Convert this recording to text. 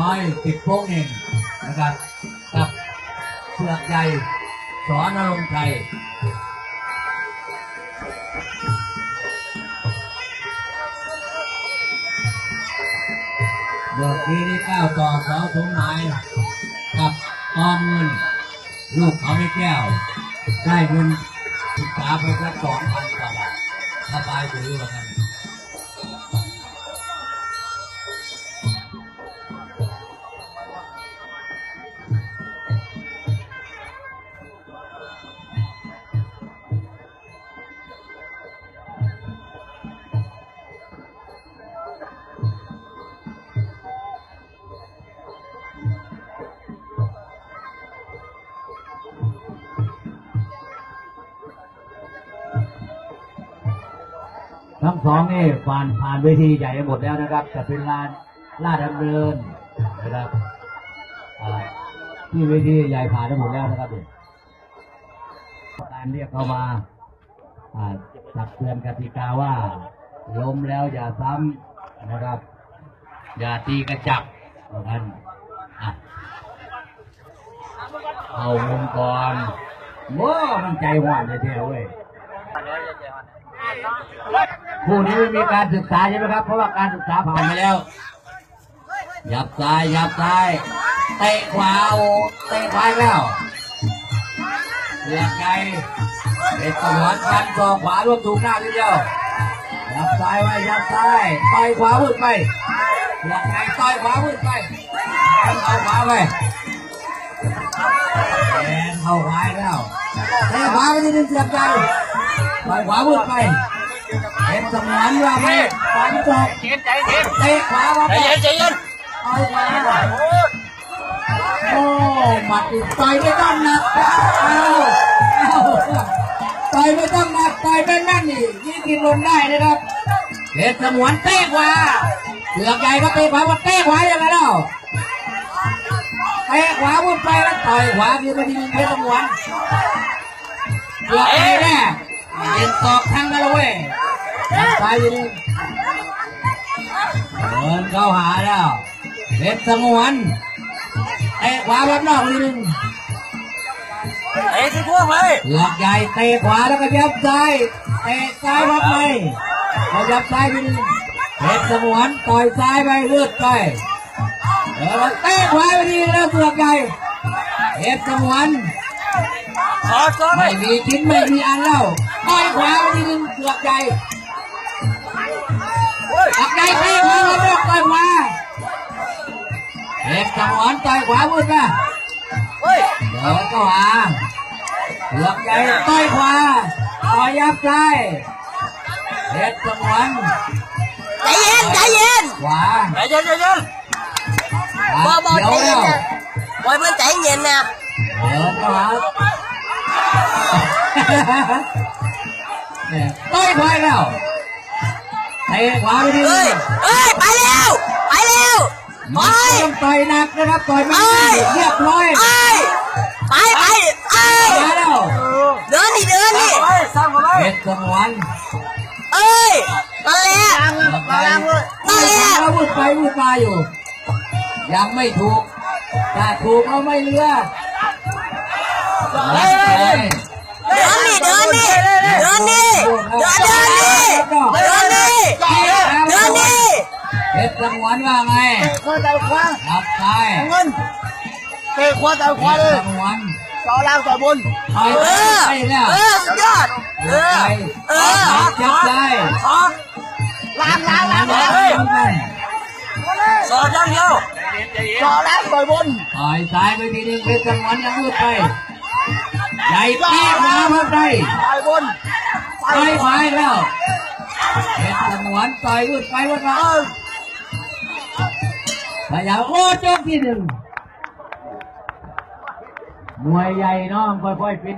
น้อยติดโป้งเองนะครับกับเสือกใหญ่สอนนรงค์ชัยเบิกทีที่เก้าต่อเสาสมหมายกับออมเงินลูกเขาไม่แก้ว ได้เงินศึกษาไปสักสองพันกว่าบาทสบายถือว่ากัน ทั้งสองนี่ผ่านผ่านเวทีใหญ่หมดแล้วนะครับจะเป็นลานลาดดำเนินนะครับที่เวทีใหญ่ผ่านไปหมดแล้วนะครับเนี่ยการเรียกเข้ามาอ่าตักเตือนกติกาว่าล้มแล้วอย่าซ้ำนะครับ อย่าตีกระจับเหมือนกันเอามุมก่อนว้ามันใจหวานเลยเดียวเว้ย คู่นี้ไม่มีการศึกษาใช่ไหมครับ เพราะว่าการศึกษาผ่านไปแล้ว ยับซ้าย ยับซ้าย เตะขวาโอ้เตะขวาแล้วเลือกไงเป็นตำรวจฟันศอขวาร่วมถูกหน้าทีเดียว ยับซ้ายไว้ ยับซ้าย ต่อยขวาพุ่ไปเลือกไงต่อยขวาพุ่ไปเอาขวาไปแทนเข้าขวาแล้วเตะขวาไปทีนึงเสียบใจต่อยขวาพุ่ไป เป็นสมานว่าไม่ฝันจบเย็นใจเย็นเตะขวามาใจเย็นใจเย็นเอาขวาโอ้หมัดอีกต่อยไม่ต้องหนักเอาเอาต่อยไม่ต้องหนักต่อยไม่แม่นนี่ยี่กินลงได้นะครับเพชรสมวนเตะขวาเสือกใหญ่ก็เตะขวาว่าเตะขวาอย่างไรเล่าเตะขวาพุ่งไปแล้วต่อยขวาคือไปที่เพชรสมวนเสือกใหญ่แน่เย็นตอกทางกันเลย เว้ยไปอยู่นี่เดินเข้าหาแล้วเพชรสงวนเตะขวาแบบนอกนิดนึงเอ้ยที่พวกเลยหลักใหญ่เตะขวาแล้วก็ยับซ้ายเตะซ้ายพับในแล้วยับซ้ายนิดนึงเพชรสงวนต่อยซ้ายไปเลือดไปเออเตะขวาไปดีแล้วเสือกใหญ่เพชรสงวนขอซ้อมเลไม่ยมีชิ้นไม่มีอันแล้วต่อยขวาไปทีนึงเสือกใหญ่ เฮ้ยตักใจเตะขวาแล้วต่อยขวาเพชรสงวนต่อยขวาพุ่งนะเฮ้ยเดินเข้าหาเห เพชรสงวนใจเย็นใจเย็นขวาใจเย็นใจเย็นบอบอเดี๋ยวใจเย็แล้วนนะบอยเพื่อนใจเย็นนะเดินเข้าหาเนี่ยต่อยขวาแล้วเตะขวาไปทีเฮ้ยเฮ้ย ไปเร็ว ไปเร็วไปมันต้องต่อยหนักนะครับต่อยไม่ได้เรียบร้อยไปไปไปเอ้ยมาแล้วเดินดิเดินดิไปสร้างมาเลเพยชรสงวนเอ้ยนั่นแหละมาล้างเลยนั่นแหละพูดไปพูดมาอยู่ ยังไม่ถูกถ้าถูกเอาไม่เลือกรักเลย เดินดิเดินดิเดินดิเดินเดินดิเดินดิเดินดิ เพชร สงวนว่าไงขวาแต่ขวารับใต้เงินเตะขวาแต่ขเพวาชเลรยสงวนต่อล่างต่อบนต่อยเอไปอแล้วเออสุดยอดเลือกไปเออจับใจขอล้างล้างล้างล้างเลยสอดยังเดียวต่อล่างต่อยบนต่อยซ้ายไปทีนึงเพชรสงวนยังมืดไปใหญ่แป๊กมาเพิ่มไปต่อยบนต่อยขวาอีกแล้วเพชรสงวนต่อยมืดไปมืดมาเออ พยายามโอ้โจกที่หนึ่งมวยใหญ่น้องค่อยๆฟิน